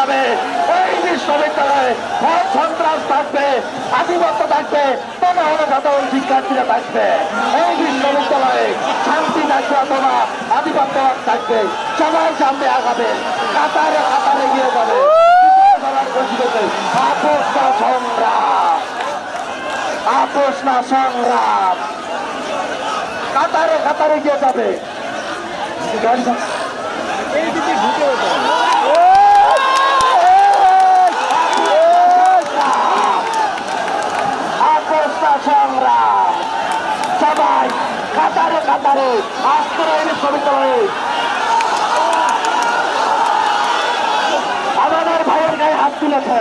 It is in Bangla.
যাবে। এই বিশ্ববিদ্যালয়ে ভয়, সন্ত্রাস থাকবে, আধিপত্য থাকবে তবে হলো সাধারণ শিক্ষার্থীরা থাকবে। এই বিশ্ববিদ্যালয়ে শান্তি থাকবে অথবা আধিপত্যবাদ থাকবে। সবাই সামনে আগাবে, কাতারে কাতারে গিয়ে যাবে। সংগ্রাম কাতারে কাতারে গিয়ে যাবে। সংগ্রাম সবাই কাতারে কাতারে আজকের এই বিশ্ববিদ্যালয়ে। আমাদের ভাইয়ের গায়ে হাত তুলেছে।